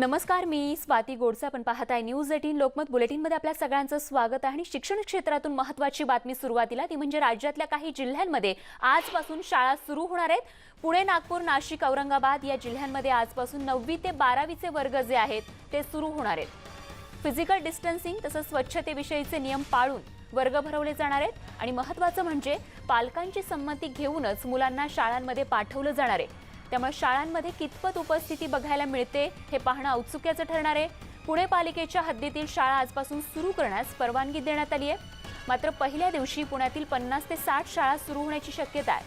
नमस्कार मी स्वाती गोडसे. आपण पाहत आहे न्यूज एटीन लोकमत बुलेटिनमध्ये आपल्या सगळ्यांचं स्वागत आहे आणि शिक्षण क्षेत्रातून महत्त्वाची बातमी सुरुवातीला ती म्हणजे राज्यातल्या काही जिल्ह्यांमध्ये आजपासून शाळा सुरू होणार आहेत. पुणे नागपूर नाशिक औरंगाबाद या जिल्ह्यांमध्ये आजपासून नववी ते बारावीचे वर्ग जे आहेत ते सुरू होणार आहेत. फिजिकल डिस्टन्सिंग तसंच स्वच्छतेविषयीचे नियम पाळून वर्ग भरवले जाणार आहेत. आणि महत्त्वाचं म्हणजे पालकांची संमती घेऊनच मुलांना शाळांमध्ये पाठवलं जाणार आहे. त्यामुळे शाळांमध्ये कितपत उपस्थिती बघायला मिळते हे पाहणं औत्सुक्याचं ठरणार आहे. पुणे पालिकेच्या हद्दीतील शाळा आजपासून सुरू करण्यास परवानगी देण्यात आली आहे. मात्र पहिल्या दिवशी पुण्यातील पन्नास ते साठ शाळा सुरू होण्याची शक्यता आहे.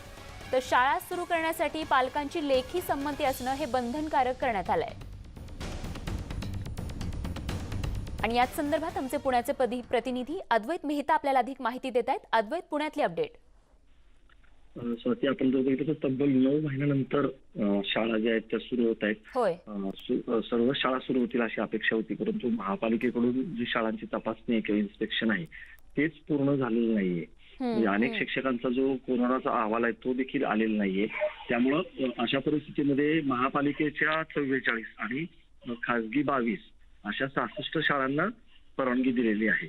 तर शाळा सुरू करण्यासाठी पालकांची लेखी संमती असणं हे बंधनकारक करण्यात आलं आहे आणि याच संदर्भात आमचे पुण्याचे प्रतिनिधी अद्वैत मेहता आपल्याला अधिक माहिती देत आहेत. अद्वैत पुण्यातली अपडेट. स्वाती आपण जर बघितलं तर तब्बल नऊ महिन्यानंतर शाळा ज्या आहेत त्या सुरू होत आहेत. सर्व शाळा सुरू होतील अशी अपेक्षा होती परंतु महापालिकेकडून जी शाळांची तपासणी आहे किंवा इन्स्पेक्शन आहे तेच पूर्ण झालेलं नाहीये. म्हणजे अनेक शिक्षकांचा जो कोरोनाचा अहवाल आहे तो देखील आलेला नाहीये. त्यामुळं अशा परिस्थितीमध्ये महापालिकेच्या चव्वेचाळीस आणि खासगी बावीस अशा सहासष्ट शाळांना परवानगी दिलेली आहे.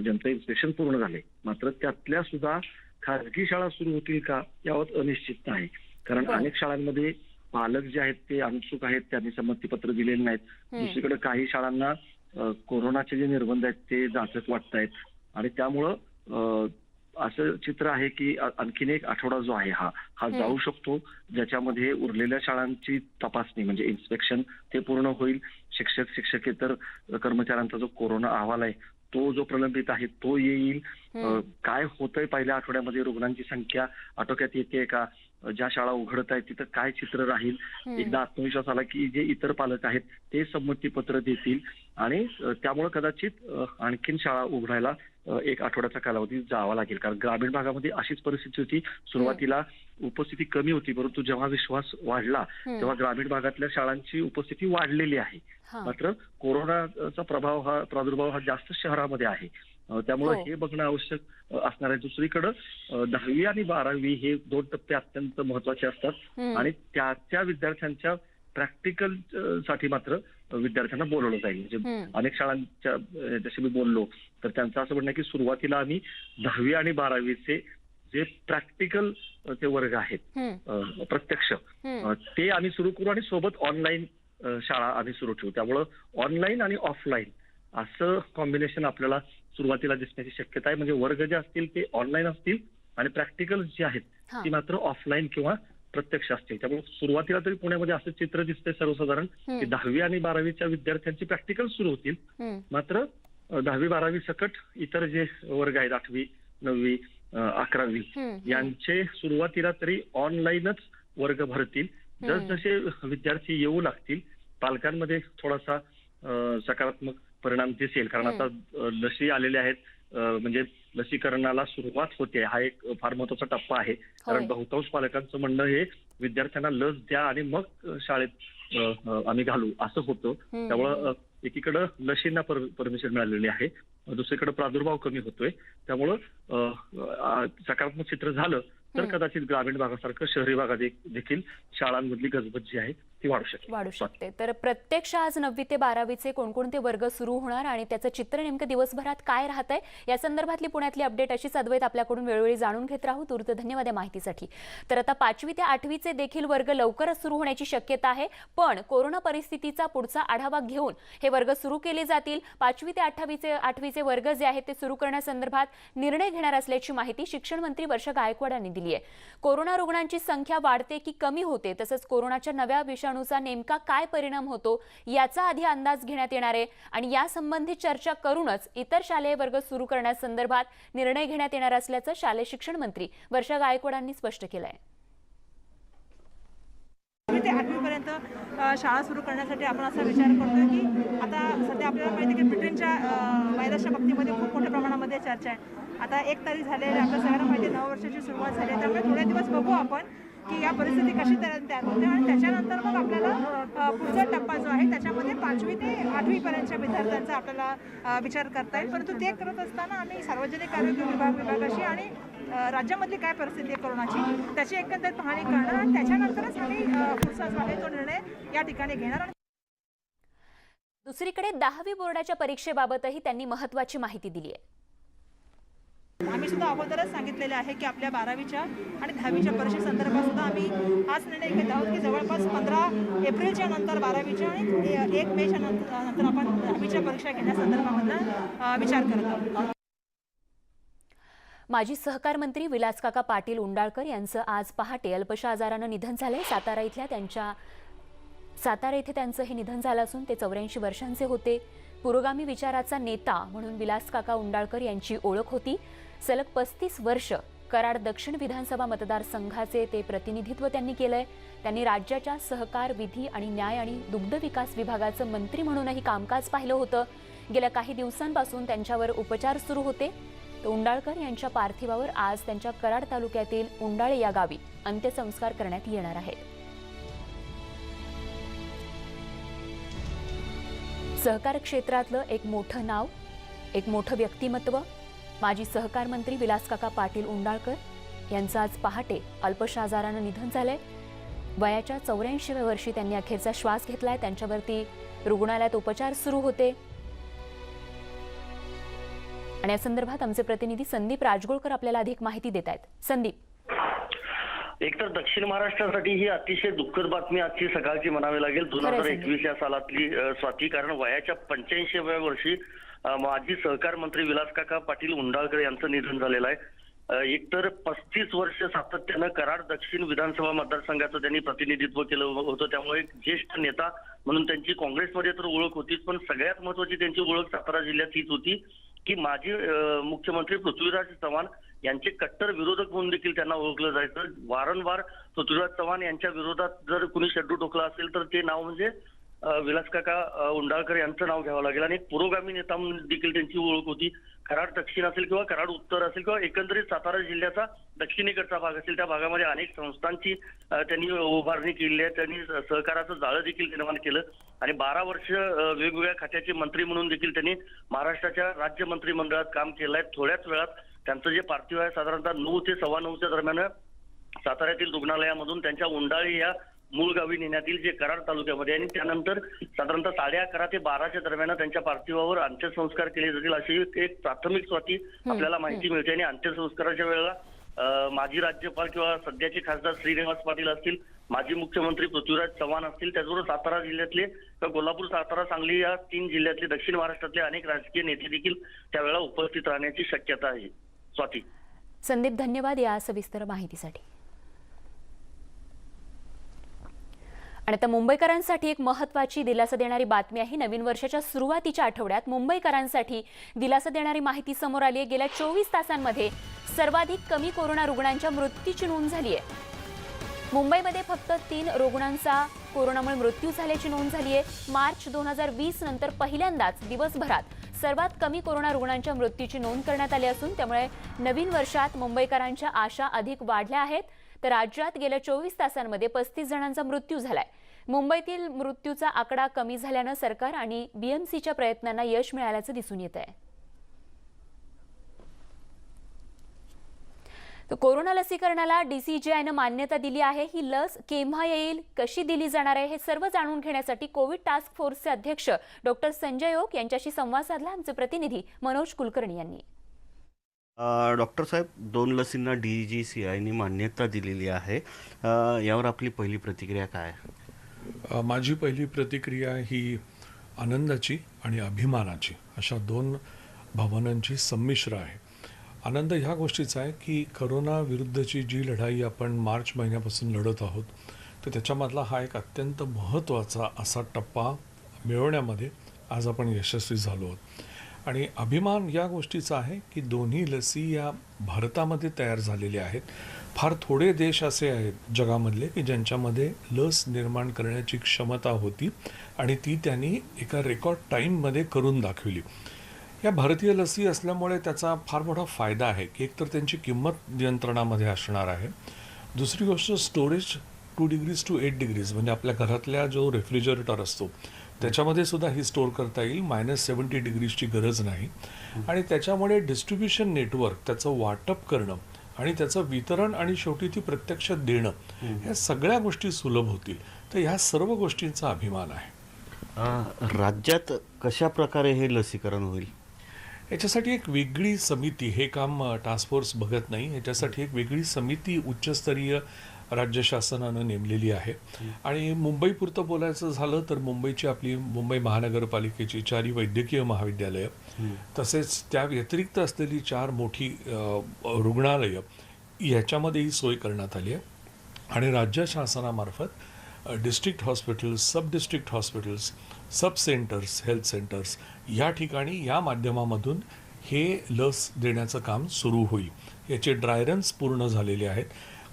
ज्यांचं इन्स्पेक्शन पूर्ण झाले मात्र त्यातल्या सुद्धा खासगी शाळा सुरू होतील का यावर अनिश्चित आहे कारण. अनेक शाळांमध्ये पालक जे आहेत ते अनुत्सुक आहेत त्यांनी संमतीपत्र दिलेले नाहीत. दुसरीकडे काही शाळांना कोरोनाचे जे निर्बंध आहेत ते जाचक वाटत आहेत आणि त्यामुळं असं चित्र आहे की आणखीन एक आठवडा जो आहे हा हा. जाऊ शकतो ज्याच्यामध्ये उरलेल्या शाळांची तपासणी म्हणजे इन्स्पेक्शन ते पूर्ण होईल शिक्षक शिक्षकेतर कर्मचाऱ्यांचा जो कोरोना अहवाल आहे तो जो प्रलंबित आहे तो येईल. काय होतंय पहिल्या आठवड्यामध्ये रुग्णांची संख्या आटोक्यात येते का ज्या शाळा उघडत आहेत तिथं काय चित्र राहील. एकदा आत्मविश्वास आला की जे इतर पालक आहेत ते संमतीपत्र देतील आणि त्यामुळे कदाचित आणखीन शाळा उघडायला एक आठवड्याचा कालावधी जावा लागेल कारण ग्रामीण भागामध्ये अशीच परिस्थिती होती सुरुवातीला उपस्थिती कमी होती परंतु जेव्हा विश्वास वाढला. तेव्हा ग्रामीण भागातल्या शाळांची उपस्थिती वाढलेली आहे. मात्र कोरोनाचा प्रभाव हा प्रादुर्भाव हा जास्त शहरामध्ये आहे त्यामुळे हो. हे बघणं आवश्यक असणार आहे दुसरीकडे दहावी आणि बारावी हे दोन टप्पे अत्यंत महत्त्वाचे असतात. आणि त्या त्या विद्यार्थ्यांच्या प्रॅक्टिकलसाठी मात्र विद्यार्थ्यांना बोलवलं जाईल. म्हणजे. अनेक शाळांच्या जसे मी बोललो तर त्यांचं असं म्हणणं आहे की सुरुवातीला आम्ही दहावी आणि बारावीचे जे प्रॅक्टिकल ते वर्ग आहेत प्रत्यक्ष ते आम्ही सुरू करू आणि सोबत ऑनलाईन शाळा आम्ही सुरू ठेवू. त्यामुळं ऑनलाईन आणि ऑफलाईन असं कॉम्बिनेशन आपल्याला सुरुवातीला दिसण्याची शक्यता आहे. म्हणजे वर्ग जे असतील ते ऑनलाईन असतील आणि प्रॅक्टिकल जे आहेत. ती मात्र ऑफलाईन किंवा प्रत्यक्ष असतील त्यामुळे सुरुवातीला तरी पुण्यामध्ये असं चित्र दिसतंय सर्वसाधारण की. दहावी आणि बारावीच्या विद्यार्थ्यांची प्रॅक्टिकल सुरू होतील. मात्र दहावी बारावी सकट इतर जे वर्ग आहेत आठवी नववी अकरावी. यांचे सुरुवातीला तरी ऑनलाईनच वर्ग भरतील जसजसे विद्यार्थी येऊ लागतील पालकांमध्ये थोडासा सकारात्मक परिणाम दिसेल कारण आता लसी आलेल्या आहेत म्हणजे लसीकरणाला सुरुवात होते हा एक फार महत्त्वाचा टप्पा आहे कारण होय. बहुतांश पालकांचं म्हणणं हे विद्यार्थ्यांना लस द्या आणि मग शाळेत आम्ही घालू असं होतं. त्यामुळं एकीकडं लशींना परमिशन मिळालेली आहे दुसरीकडे प्रादुर्भाव कमी होतोय त्यामुळं सकारात्मक चित्र झालं तर. कदाचित ग्रामीण भागासारखं शहरी भागात देखील शाळांमधली गजबज जी आहे ती वाढू शकेल वाढू शकते. तर प्रत्यक्ष आज नववी ते बारावीचे कोणकोणते वर्ग सुरू होणार आणि त्याचं चित्र नेमकं दिवसभरात काय राहत आहे या संदर्भातली पुण्यातली अपडेट अशीच अद्वैत आपल्याकडून वेळोवेळी जाणून घेत राहू. तुर्त धन्यवाद या माहितीसाठी. तर आता पाचवी ते आठवीचे देखील वर्ग लवकरच सुरू होण्याची शक्यता आहे. पण कोरोना परिस्थितीचा पुढचा आढावा घेऊन हे वर्ग सुरू केले जातील. पाचवी ते आठवीचे आठवीचे वर्ग जे आहेत ते सुरू करण्यासंदर्भात निर्णय घेणार असल्याची माहिती शिक्षण मंत्री वर्षा गायकवाड यांनी दिली आहे. कोरोना रुग्णांची संख्या वाढते की कमी होते तसंच कोरोनाच्या नव्या विषाणूचा नेमका काय परिणाम होतो याचा आधी अंदाज घेण्यात येणार आहे. आणि यासंबंधी चर्चा करूनच इतर शालेय वर्ग सुरू करण्यासंदर्भात निर्णय घेण्यात येणार असल्याचं शालेय शिक्षण मंत्री वर्षा गायकवाडांनी स्पष्ट केलं आहे ते आठवीपर्यंत शाळा सुरू करण्यासाठी आपण असा विचार करतो की आता सध्या आपल्याला माहिती की ब्रिटनच्या व्हायरसच्या बाबतीमध्ये खूप मोठ्या प्रमाणामध्ये चर्चा आहे. आता एक तारीख झाली आपल्या सगळ्यांना माहिती नऊ वर्षाची सुरुवात झाली त्यामुळे थोडे दिवस बघू आपण की या परिस्थिती कशी तयार तयार होते आणि त्याच्यानंतर मग आपल्याला पुढचा टप्पा जो आहे त्याच्यामध्ये पाचवी ते आठवीपर्यंतच्या विद्यार्थ्यांचा आपल्याला विचार करता येईल. परंतु ते करत असताना आम्ही सार्वजनिक आरोग्य विभाग विभागाशी आणि राज्यामधली काय परिस्थिती आहे कोरोनाची त्याची एकंदरीत पाहणी करणं आणि त्याच्यानंतरच आम्ही पुढचा जो आहे तो निर्णय या ठिकाणी घेणार आणि दुसरीकडे दहावी बोर्डाच्या परीक्षेबाबतही त्यांनी महत्वाची माहिती दिली आहे. आम्ही सुद्धा अगोदरच सांगितलेलं आहे की आपल्या बारावीच्या आणि दहावीच्या परीक्षेसंदर्भात सुद्धा आम्ही हाच निर्णय घेत आहोत की जवळपास पंधरा एप्रिलच्या नंतर बारावीच्या आणि एक मेच्या नंतर नंतर आपण दहावीच्या परीक्षा घेण्यासंदर्भामधला विचार करत आहोत. माजी सहकार मंत्री विलासकाका पाटील उंडाळकर यांचं आज पहाटे अल्पशा आजारानं निधन झालंय. सातारा इथल्या त्यांच्या सातारा येथे त्यांचं हे निधन झालं असून ते चौऱ्याऐंशी वर्षांचे होते. पुरोगामी विचाराचा नेता म्हणून विलासकाका उंडाळकर यांची ओळख होती. सलग पस्तीस वर्ष कराड दक्षिण विधानसभा मतदारसंघाचे ते प्रतिनिधित्व त्यांनी केलंय. त्यांनी राज्याच्या सहकार विधी आणि न्याय आणि दुग्ध विकास विभागाचं मंत्री म्हणूनही कामकाज पाहिलं होतं. गेल्या काही दिवसांपासून त्यांच्यावर उपचार सुरू होते. तर उंडाळकर यांच्या पार्थिवावर आज त्यांच्या कराड तालुक्यातील उंडाळे या गावी अंत्यसंस्कार करण्यात येणार आहेत. सहकार क्षेत्रातलं एक मोठं नाव एक मोठं व्यक्तिमत्व माजी सहकार मंत्री विलासकाका पाटील उंडाळकर यांचं आज पहाटे अल्पशा आजारानं निधन झालंय. वयाच्या चौऱ्याऐंशीव्या वर्षी त्यांनी अखेरचा श्वास घेतलाय. त्यांच्यावरती रुग्णालयात उपचार सुरू होते. आणि या संदर्भात आमचे प्रतिनिधी संदीप राजगोळकर आपल्याला अधिक माहिती देत आहेत. संदीप. एकतर दक्षिण महाराष्ट्रासाठी ही अतिशय दुःखद बातमी आजची सकाळची म्हणावी लागेल. दोन हजार. एकवीस या सालातली स्वाती. कारण वयाच्या पंच्याऐंशीव्या वर्षी माजी सहकार मंत्री विलासकाका पाटील उंडाळकर यांचं निधन झालेलं आहे. एकतर पस्तीस वर्ष सातत्यानं कराड दक्षिण विधानसभा मतदारसंघाचं त्यांनी प्रतिनिधित्व केलं हो-, होतं. त्यामुळे एक ज्येष्ठ नेता म्हणून त्यांची काँग्रेसमध्ये तर ओळख होतीच पण सगळ्यात महत्वाची त्यांची ओळख सातारा जिल्ह्यात हीच होती की माजी मुख्यमंत्री पृथ्वीराज चव्हाण यांचे कट्टर विरोधक म्हणून देखील त्यांना ओळखलं जायचं. वारंवार पृथ्वीराज चव्हाण यांच्या विरोधात जर कुणी शड्डू टोकला असेल तर ते नाव म्हणजे विलास विलासकाका उंडाळकर यांचं नाव घ्यावं लागेल. आणि एक पुरोगामी नेता म्हणून देखील त्यांची ओळख होती. कराड दक्षिण असेल किंवा कराड उत्तर असेल किंवा एकंदरीत सातारा जिल्ह्याचा दक्षिणेकडचा भाग असेल त्या भागामध्ये अनेक संस्थांची त्यांनी उभारणी केली आहे. त्यांनी सहकाराचं जाळं देखील निर्माण केलं. आणि बारा वर्ष वेगवेगळ्या खात्याचे मंत्री म्हणून देखील त्यांनी महाराष्ट्राच्या राज्य मंत्रिमंडळात काम केलं आहे. थोड्याच वेळात त्यांचं जे पार्थिव आहे साधारणतः नऊ ते सव्वा नऊच्या दरम्यान साताऱ्यातील रुग्णालयामधून त्यांच्या उंडाळी या मूळ गावी नेण्यात येईल जे कराड तालुक्यामध्ये. आणि त्यानंतर साधारणतः साडे अकरा ते बाराच्या दरम्यान त्यांच्या पार्थिवावर अंत्यसंस्कार केले जातील अशी एक- प्राथमिक स्वाती आपल्याला माहिती मिळते. आणि अंत्यसंस्काराच्या वेळेला माजी राज्यपाल किंवा सध्याचे खासदार श्रीनिवास पाटील असतील माजी मुख्यमंत्री पृथ्वीराज चव्हाण असतील त्याचबरोबर सातारा जिल्ह्यातले किंवा कोल्हापूर सातारा सांगली या तीन जिल्ह्यातले दक्षिण महाराष्ट्रातले अनेक राजकीय नेते देखील त्यावेळेला उपस्थित राहण्याची शक्यता आहे. स्वाती. संदीप धन्यवाद या सविस्तर माहितीसाठी. आणि आता मुंबईकरांसाठी एक महत्वाची दिलासा देणारी बातमी आहे. नवीन वर्षाच्या सुरुवातीच्या आठवड्यात मुंबईकरांसाठी दिलासा देणारी माहिती समोर आली आहे. गेल्या चोवीस तासांमध्ये सर्वाधिक कमी कोरोना रुग्णांच्या मृत्यूची नोंद झाली आहे. मुंबईमध्ये फक्त तीन रुग्णांचा कोरोनामुळे मृत्यू झाल्याची नोंद झाली आहे. मार्च दोन हजार वीस नंतर पहिल्यांदाच दिवसभरात सर्वात कमी कोरोना रुग्णांच्या मृत्यूची नोंद करण्यात आली असून त्यामुळे नवीन वर्षात मुंबईकरांच्या आशा अधिक वाढल्या आहेत. तर राज्यात गेल्या चोवीस तासांमध्ये पस्तीस जणांचा मृत्यू झालाय. मुंबईतील मृत्यूचा आकडा कमी झाल्यानं सरकार आणि बीएमसीच्या प्रयत्नांना यश मिळाल्याचं दिसून येत आहे. तर कोरोना लसीकरणाला डीसीजीआयनं मान्यता दिली आहे. ही लस केव्हा येईल कशी दिली जाणार आहे हे सर्व जाणून घेण्यासाठी कोविड टास्क फोर्सचे अध्यक्ष डॉक्टर संजय ओक यांच्याशी संवाद साधला. आमचे प्रतिनिधी मनोज कुलकर्णी यांनी. डॉक्टर साहेब दोन लसींना डी जी सी आयने मान्यता दिलेली आहे. यावर आपली पहिली प्रतिक्रिया काय? आहे? माझी पहिली प्रतिक्रिया ही आनंदाची आणि अभिमानाची. अशा दोन भावनांची संमिश्र आहे. आनंद ह्या गोष्टीचा आहे की करोना विरुद्धची जी लढाई आपण मार्च महिन्यापासून लढत आहोत तर त्याच्यामधला हा एक अत्यंत महत्त्वाचा असा टप्पा मिळवण्यामध्ये आज आपण यशस्वी झालो आहोत. आणि अभिमान या गोष्टीचा आहे की दोन्ही लसी या भारतामध्ये तयार झालेल्या आहेत. फार थोडे देश असे आहेत जगामधले की ज्यांच्यामध्ये लस निर्माण करण्याची क्षमता होती आणि ती त्यांनी एका रेकॉर्ड टाईममध्ये करून दाखवली. या भारतीय लसी असल्यामुळे त्याचा फार मोठा फायदा आहे की एकतर त्यांची किंमत नियंत्रणामध्ये असणार आहे. दुसरी गोष्ट storage two degrees to eight degrees म्हणजे आपल्या घरातल्या जो रेफ्रिजरेटर असतो त्याच्यामध्ये सुद्धा ही स्टोअर करता येईल. मायनस सेवन्टी डिग्रीजची गरज नाही. आणि त्याच्यामुळे डिस्ट्रीब्युशन नेटवर्क त्याचं वाटप करणं आणि त्याचं वितरण आणि शेवटी ती प्रत्यक्ष देणं ह्या सगळ्या गोष्टी सुलभ होतील. तर ह्या सर्व गोष्टींचा अभिमान आहे. अ, राज्यात कशा प्रकारे हे लसीकरण होईल? याच्यासाठी एक वेगळी समिती हे काम टास्क फोर्स बघत नाही. याच्यासाठी एक वेगळी समिती उच्चस्तरीय राज्य शासनानं नेमलेली आहे. आणि मुंबईपुरतं बोलायचं झालं तर मुंबईची आपली मुंबई महानगरपालिकेची चारही वैद्यकीय महाविद्यालयं तसेच त्या व्यतिरिक्त असलेली चार मोठी रुग्णालयं ह्याच्यामध्ये ही सोय करण्यात आली आहे. आणि राज्य शासनामार्फत district hospitals sub district hospitals sub centres health centres या ठिकाणी या माध्यमामधून हे लस देण्याचं काम सुरू होईल. याचे ड्राय रन्स पूर्ण झालेले आहेत.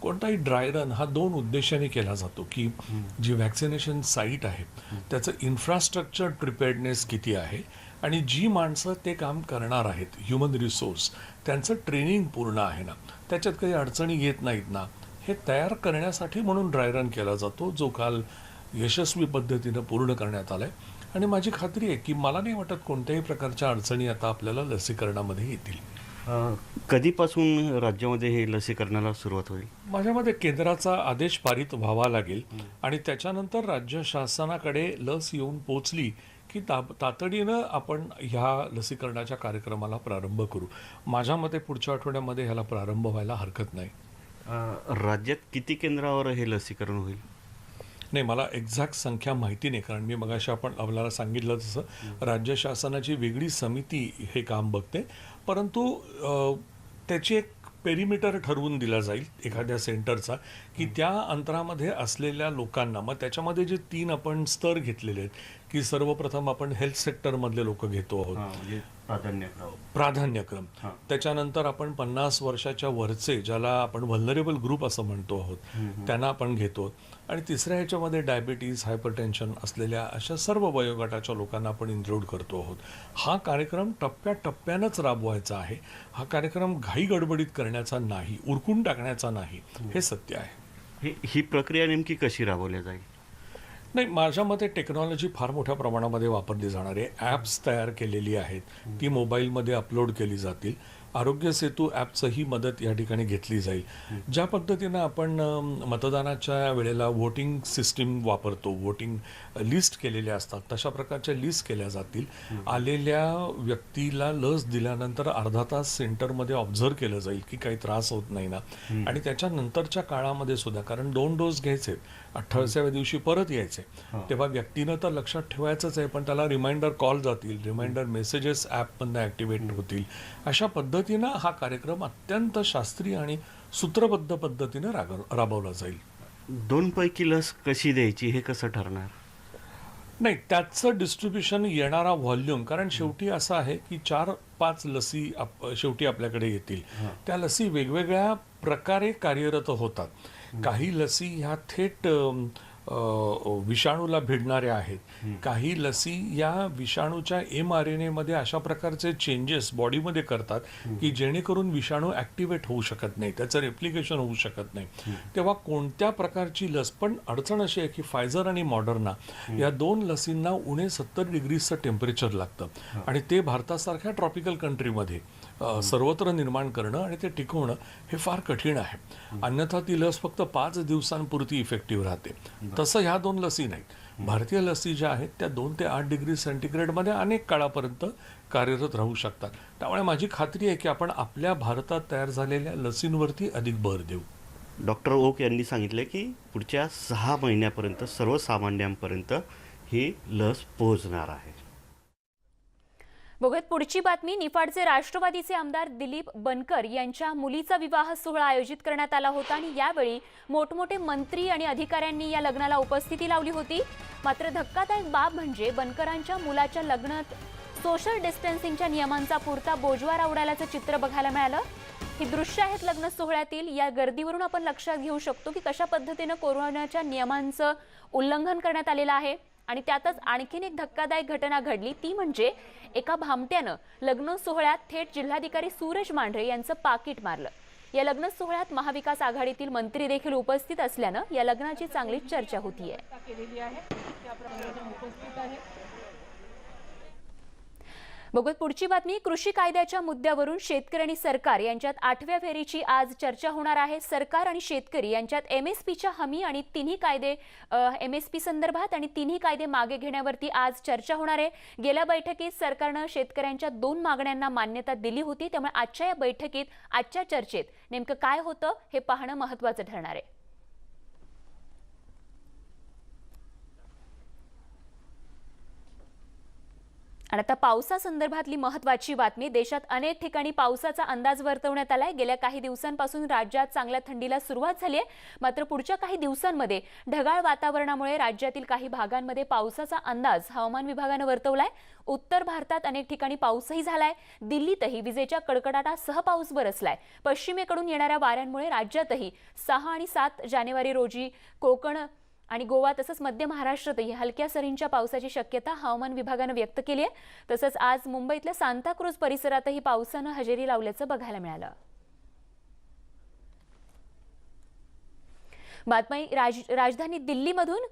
कोणताही ड्राय रन हा दोन उद्देशाने केला जातो की जी व्हॅक्सिनेशन साईट आहे त्याचं इन्फ्रास्ट्रक्चर प्रिपेअर्डनेस किती आहे आणि जी माणसं ते काम करणार आहेत ह्युमन रिसोर्स त्यांचं ट्रेनिंग पूर्ण आहे ना त्याच्यात काही अडचणी येत नाहीत ना हे तयार करण्यासाठी म्हणून ड्राय रन केला जातो जो काल यशस्वी पद्धतीनं पूर्ण करण्यात आलाय. आणि माझी खात्री आहे की मला नाही वाटत कोणत्याही प्रकारच्या अडचणी आता आपल्याला लसीकरणामध्ये येतील. अ, कधीपासून राज्यामध्ये हे लसीकरणाला सुरुवात होईल? माझ्या मते केंद्राचा आदेश पारित व्हावा लागेल आणि त्याच्यानंतर राज्य शासनाकडे लस येऊन पोचली की ता तातडीनं आपण ह्या लसीकरणाच्या कार्यक्रमाला प्रारंभ करू. माझ्या मते पुढच्या आठवड्यामध्ये ह्याला प्रारंभ व्हायला हरकत नाही. अ, राज्यात किती केंद्रावर हे लसीकरण होईल? नाही मला एक्झॅक्ट संख्या माहिती नाही कारण मी मगाशी आपण आपल्याला सांगितलं तसं. राज्य शासनाची वेगळी समिती हे काम बघते. परंतु त्याची एक पेरिमीटर ठरवून दिला जाईल एखाद्या सेंटरचा की त्या अंतरामध्ये असलेल्या लोकांना मग त्याच्यामध्ये जे तीन आपण स्तर घेतलेले आहेत की सर्वप्रथम आपण हेल्थ सेक्टरमधले लोक घेतो आहोत. म्हणजे प्राधान्यक्रम. प्राधान्यक्रम. त्याच्यानंतर आपण पन्नास वर्षाच्या वरचे ज्याला आपण व्हलनरेबल ग्रुप असं म्हणतो आहोत त्यांना आपण घेतो आणि तिसऱ्या ह्याच्यामध्ये डायबिटीज हायपरटेन्शन असलेल्या अशा सर्व वयोगटाच्या लोकांना आपण इन्क्लूड करतो आहोत. हा कार्यक्रम टप्प्याटप्प्यानंच राबवायचा आहे. हा कार्यक्रम घाई गडबडीत करण्याचा नाही उरकून टाकण्याचा नाही हे सत्य आहे. ही ही प्रक्रिया नेमकी कशी राबवली जाईल? नाही माझ्या मते टेक्नॉलॉजी फार मोठ्या प्रमाणामध्ये वापरली जाणार आहे. ॲप्स तयार केलेली आहेत. ती मोबाईलमध्ये अपलोड केली जातील. आरोग्य सेतू ॲपचंही मदत या ठिकाणी घेतली जाईल. ज्या पद्धतीनं आपण मतदानाच्या वेळेला वोटिंग सिस्टीम वापरतो वोटिंग लिस्ट केलेल्या असतात तशा प्रकारच्या लिस्ट केल्या जातील. आलेल्या व्यक्तीला लस दिल्यानंतर अर्धा तास सेंटरमध्ये ऑब्झर्व केलं जाईल की काही त्रास होत नाही ना. आणि त्याच्यानंतरच्या काळामध्ये सुद्धा कारण दोन डोस घ्यायचे अठ्ठावीसाव्या दिवशी परत यायचे. तेव्हा व्यक्तीनं तर लक्षात ठेवायचंच आहे पण त्याला रिमाइंडर कॉल जातील रिमाइंडर मेसेजेस ॲपमधनं ॲक्टिवेट होतील. अशा पद्धतीनं हा कार्यक्रम अत्यंत शास्त्रीय आणि सूत्रबद्ध पद्धतीनं राबवला जाईल. दोन पैकी लस कशी द्यायची हे कसं ठरणार? नाही त्याचं डिस्ट्रीब्युशन येणारा व्हॉल्यूम कारण शेवटी असं आहे की चार पाच लसी आप शेवटी आपल्याकडे येतील. त्या लसी वेगवेगळ्या प्रकारे कार्यरत होतात. काही लसी ह्या थेट विषाणूला भिडणाऱ्या आहेत. काही लसी या विषाणूच्या एम आर एन एमध्ये अशा प्रकारचे चेंजेस बॉडीमध्ये करतात की जेणेकरून विषाणू ॲक्टिवेट होऊ शकत नाही त्याचं रेप्लिकेशन होऊ शकत नाही. तेव्हा कोणत्या प्रकारची लस पण अडचण अशी आहे की फायझर आणि मॉडर्ना या दोन लसींना उणे सत्तर डिग्रीजचं टेम्परेचर लागतं. आणि ते भारतासारख्या ट्रॉपिकल कंट्रीमध्ये सर्वत्र निर्माण करणं आणि ते टिकवणं हे फार कठीण आहे. अन्यथा ती लस फक्त पाच दिवसांपुरती इफेक्टिव्ह राहते. तसं ह्या दोन लसी नाहीत. भारतीय लसी ज्या आहेत त्या दोन ते आठ डिग्री सेंटीग्रेडमध्ये अनेक काळापर्यंत कार्यरत राहू शकतात. त्यामुळे माझी खात्री आहे की आपण आपल्या भारतात तयार झालेल्या लसींवरती अधिक भर देऊ. डॉक्टर ओक यांनी सांगितले की पुढच्या सहा महिन्यापर्यंत सर्वसामान्यांपर्यंत ही लस पोहोचणार आहे. बघत पुढची बातमी. निफाडचे राष्ट्रवादीचे आमदार दिलीप बनकर यांच्या मुलीचा विवाह सोहळा आयोजित करण्यात आला होता आणि यावेळी मोठमोठे मंत्री आणि अधिकाऱ्यांनी या लग्नाला उपस्थिती लावली होती. मात्र धक्कादायक बाब म्हणजे बनकरांच्या मुलाच्या लग्नात सोशल डिस्टन्सिंगच्या नियमांचा पुरता बोजवार उडाल्याचं चित्र बघायला मिळालं. ही दृश्य आहेत लग्न सोहळ्यातील. या गर्दीवरून आपण लक्षात घेऊ शकतो की कशा पद्धतीनं कोरोनाच्या नियमांचं उल्लंघन करण्यात आलेलं आहे. आणि त्यातच आणखीन एक धक्कादायक घटना घडली. ती म्हणजे एका भामट्यानं लग्न सोहळ्यात थेट जिल्हाधिकारी सूरज मांढरे यांचं पाकिट मारलं. या लग्न सोहळ्यात महाविकास आघाडीतील मंत्री देखील उपस्थित असल्यानं या लग्नाची चांगलीच चर्चा होतीये. बघूत पुढची बातमी. कृषी कायद्याच्या मुद्द्यावरून शेतकरी आणि सरकार यांच्यात आठव्या फेरीची आज चर्चा होणार आहे. सरकार आणि शेतकरी यांच्यात एम एस पीच्या हमी आणि तिन्ही कायदे एम एस पी संदर्भात आणि तिन्ही कायदे मागे घेण्यावरती आज चर्चा होणार आहे. गेल्या बैठकीत सरकारनं शेतकऱ्यांच्या दोन मागण्यांना मान्यता दिली होती. त्यामुळे आजच्या या बैठकीत आजच्या चर्चेत नेमकं काय होतं हे पाहणं महत्त्वाचं ठरणार आहे. आणि आता पावसासंदर्भातली महत्वाची बातमी देशात अनेक ठिकाणी पावसाचा अंदाज वर्तवण्यात आलाय. गेल्या काही दिवसांपासून राज्यात चांगल्या थंडीला सुरुवात झाली आहे. मात्र पुढच्या काही दिवसांमध्ये ढगाळ वातावरणामुळे राज्यातील काही भागांमध्ये पावसाचा अंदाज हवामान विभागानं वर्तवलाय. उत्तर भारतात अनेक ठिकाणी पाऊसही झालाय. दिल्लीतही विजेच्या कडकडाटासह पाऊस बरसलाय. पश्चिमेकडून येणाऱ्या वाऱ्यांमुळे राज्यातही सहा आणि सात जानेवारी रोजी कोकण आणि गोवा तसंच मध्य महाराष्ट्रातही हलक्या सरींच्या पावसाची शक्यता हवामान विभागानं व्यक्त केली आहे. तसंच आज मुंबईतल्या सांताक्रूज परिसरातही पावसानं हजेरी लावल्याचं बघायला मिळालं. बातमी राज राजधानी दिल्लीमधून.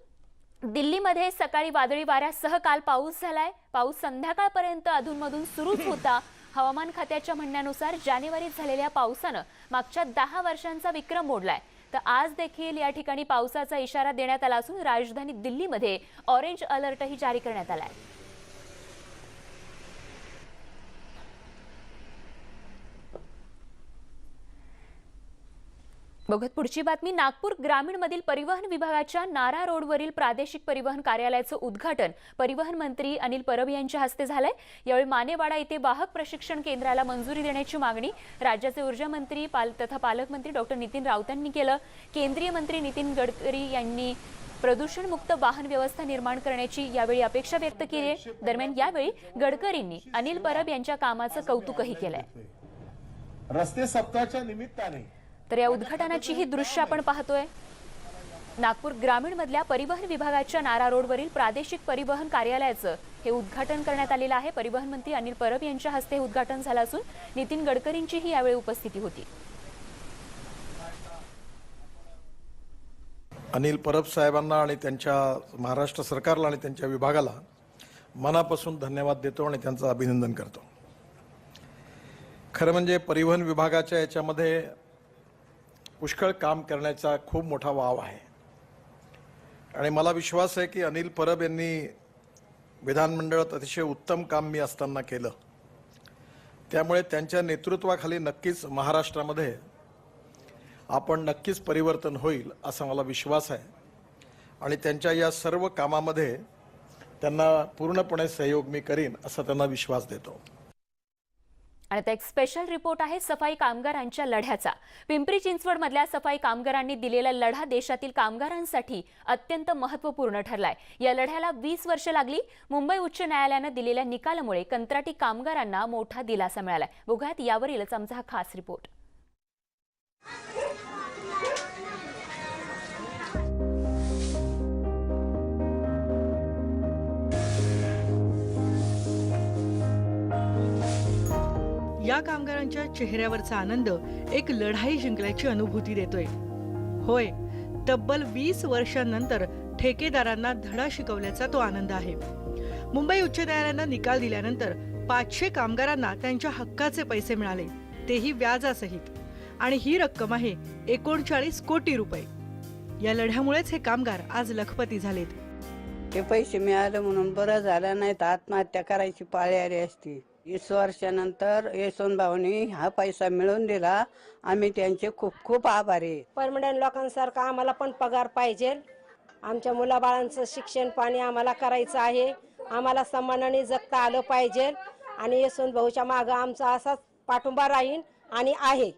दिल्लीमध्ये सकाळी वादळी वाऱ्यासह काल पाऊस झालाय. पाऊस संध्याकाळपर्यंत अधूनमधून सुरूच होता. हवामान खात्याच्या म्हणण्यानुसार जानेवारीत झालेल्या पावसानं मागच्या दहा वर्षांचा विक्रम मोडलाय. तर आज देखील या ठिकाणी पावसाचा इशारा देण्यात आला असून राजधानी दिल्लीमध्ये ऑरेंज अलर्टही जारी करण्यात आला आहे. बघत पुढची बातमी. नागपूर ग्रामीणमधील परिवहन विभागाच्या नारा रोडवरील प्रादेशिक परिवहन कार्यालयाचं उद्घाटन परिवहन मंत्री अनिल परब यांच्या हस्ते झालंय. यावेळी मानेवाडा येथे वाहक प्रशिक्षण केंद्राला मंजुरी देण्याची मागणी राज्याचे ऊर्जा मंत्री पाल तथा पालकमंत्री डॉक्टर नितीन राऊतांनी केलं. केंद्रीय मंत्री नितीन गडकरी यांनी प्रदूषणमुक्त वाहन व्यवस्था निर्माण करण्याची यावेळी अपेक्षा व्यक्त केली आहे. दरम्यान यावेळी गडकरींनी अनिल परब यांच्या कामाचं कौतुकही केलंय. रस्ते सप्ताहाच्या निमित्ताने तर या उद्घाटनाची ही दृश्य आपण पाहतोय. नागपूर ग्रामीण मधल्या परिवहन विभागाच्या नारा रोडवरील प्रादेशिक परिवहन कार्यालयाचं हे उद्घाटन करण्यात आलेलं आहे. परिवहन मंत्री अनिल परब यांच्या हस्ते हे उद्घाटन झालं असून नितीन गडकरींचीही यावेळी उपस्थिती होती. अनिल परब साहेबांना आणि त्यांच्या महाराष्ट्र सरकारला आणि त्यांच्या विभागाला मनापासून धन्यवाद देतो आणि त्यांचं अभिनंदन करतो. खरं म्हणजे परिवहन विभागाच्या याच्यामध्ये पुष्कळ काम करण्याचा खूप मोठा वाव आहे. आणि मला विश्वास आहे की अनिल परब यांनी विधानमंडळात अतिशय उत्तम काम मी असताना केलं. त्यामुळे त्यांच्या नेतृत्वाखाली नक्कीच महाराष्ट्रामध्ये आपण नक्कीच परिवर्तन होईल असा मला विश्वास आहे. आणि त्यांच्या या सर्व कामामध्ये त्यांना पूर्णपणे सहयोग मी करीन असा त्यांना विश्वास देतो. आणि आता एक स्पेशल रिपोर्ट आहे सफाई कामगारांच्या लढ्याचा. पिंपरी चिंचवड मधल्या सफाई कामगारांनी दिलेला लढा देशातील कामगारांसाठी अत्यंत महत्त्वपूर्ण ठरलाय. या लढ्याला वीस वर्ष लागली. मुंबई उच्च न्यायालयानं दिलेल्या निकालामुळे कंत्राटी कामगारांना मोठा दिलासा मिळालाय. बघूयात यावरीलच आमचा हा खास रिपोर्ट या कामगारांच्या चेहऱ्यावरचा आनंद एक लढाई जिंकल्याची अनुभूती देतोय. होय तब्बल वीस वर्षांनंतर ठेकेदारांना धडा शिकवल्याचा तो आनंद आहे. मुंबई उच्च न्यायालयानं निकाल दिल्यानंतर पाचशे कामगारांना त्यांच्या हक्काचे पैसे मिळाले. तेही व्याजासहित. आणि ही रक्कम आहे एकोणचाळीस कोटी रुपये. या लढ्यामुळेच हे कामगार आज लखपती झालेत. ते पैसे मिळाले म्हणून बरं झालं नाही तर आत्महत्या करायची पाळी आली असती. वीस वर्षानंतर येसून भाऊनी हा पैसा मिळवून दिला. आम्ही त्यांचे खूप खूप आभारी. परमनंट लोकांसारखा आम्हाला पण पगार पाहिजे. आमच्या मुलाबाळांचं शिक्षण पाणी आम्हाला करायचं आहे. आम्हाला सन्मानाने जगता आलं पाहिजे. आणि यशवंत भाऊच्या मागं आमचा असाच पाठिंबा राहील आणि आहे.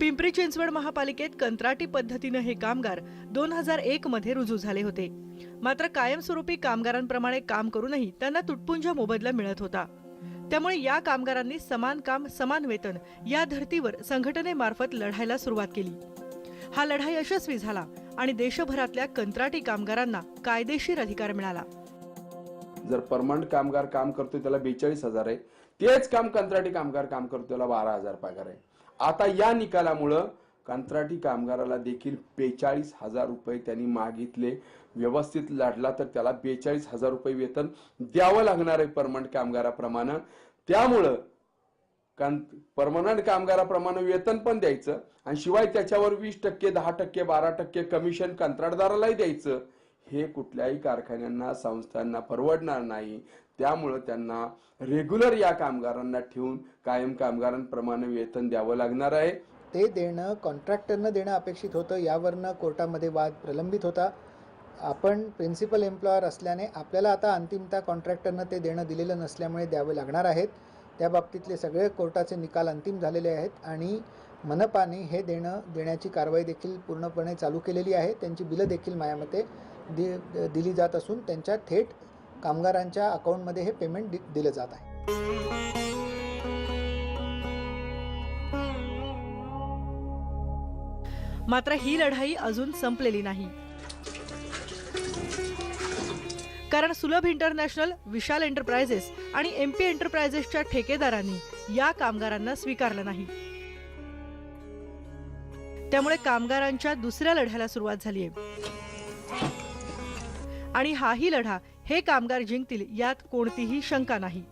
पिंपरी चिंचवड महापालिकेत कंत्राटी पद्धतीनं हे कामगार दोन हजार एक मध्ये रुजू झाले होते. मात्र कायमस्वरूपी कामगारांप्रमाणे काम करूनही त्यांना तुटपुंजा मोबदला मिळत होता. त्यामुळे या कामगारांनी समान काम समान वेतन या धर्तीवर संघटनेमार्फत लढायला सुरुवात केली. हा लढा यशस्वी झाला आणि देशभरातल्या कंत्राटी कामगारांना कायदेशीर अधिकार मिळाला. जर परमनंट कामगार काम करतोय त्याला बेचाळीस हजार आहे. तेच काम कंत्राटी कामगार काम करतो त्याला बारा हजार पगार आहे. आता या निकालामुळं कंत्राटी कामगाराला देखील बेचाळीस हजार रुपये त्यांनी मागितले. व्यवस्थित लढला तर त्याला बेचाळीस हजार रुपये वेतन द्यावं लागणार आहे परमनंट कामगाराप्रमाणे. त्यामुळं परमनंट कामगाराप्रमाणे वेतन पण द्यायचं आणि शिवाय त्याच्यावर वीस टक्के दहा टक्के बारा टक्के कमिशन कंत्राटदारालाही द्यायचं. हे कुठल्याही कारखान्यांना संस्थांना परवडणार नाही. त्यामुळं त्यांना रेग्युलर या कामगारांना ठेवून कायम कामगारांप्रमाणे वेतन द्यावं लागणार आहे. ते देणं कॉन्ट्रॅक्टरनं देणं अपेक्षित होतं यावरनं कोर्टामध्ये वाद प्रलंबित होता. आपण प्रिन्सिपल एम्प्लॉयर असल्याने आपल्याला आता अंतिमता कॉन्ट्रॅक्टरनं ते देणं दिलेलं नसल्यामुळे द्यावे लागणार आहेत. त्या बाबतीतले सगळे कोर्टाचे निकाल अंतिम झालेले आहेत आणि मनपाने हे देणं देण्याची कारवाई देखील पूर्णपणे चालू केलेली आहे. त्यांची बिलं देखील मायामते दि दिली जात असून त्यांच्या थेट कामगारांच्या अकाउंटमध्ये हे पेमेंट दि दिलं जात आहे. मात्र ही लढाई अजून संपलेली नाही. कारण सुलभ इंटरनॅशनल विशाल एंटरप्राइजेस आणि एम पी एंटरप्राइजेसच्या ठेकेदारांनी या कामगारांना स्वीकारलं नाही. त्यामुळे कामगारांच्या दुसऱ्या लढ्याला सुरुवात झाली आहे आणि हाही लढा हे कामगार जिंकतील यात कोणतीही शंका नाही.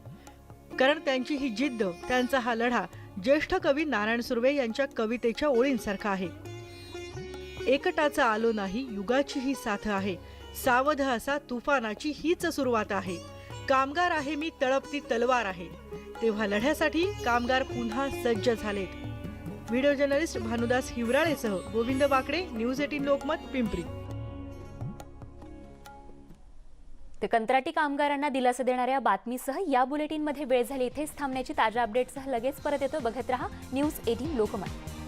कारण त्यांची ही जिद्द त्यांचा हा लढा ज्येष्ठ कवी नारायण सुर्वे यांच्या कवितेच्या ओळींसारखा आहे. एकटाचा आलो नाही युगाची ही साथ आहे. सावध असा तुफानाची हीच सुरुवात आहे. कामगार आहे मी तळपती तलवार आहे. तेव्हा लढ्यासाठी कामगार पुन्हा सज्ज झालेत. व्हिडिओ जर्नलिस्ट भानुदास हिवराळेसह गोविंद बाकडे न्यूज एटीन लोकमत पिंपरी. ते कंत्राटी कामगारांना दिलासा देणाऱ्या बातमीसह या बुलेटिनमध्ये वेळ झाली. इथेच थांबण्याची ताज्या अपडेटसह लगेच परत येतो. बघत रहा न्यूज एटीन लोकमत.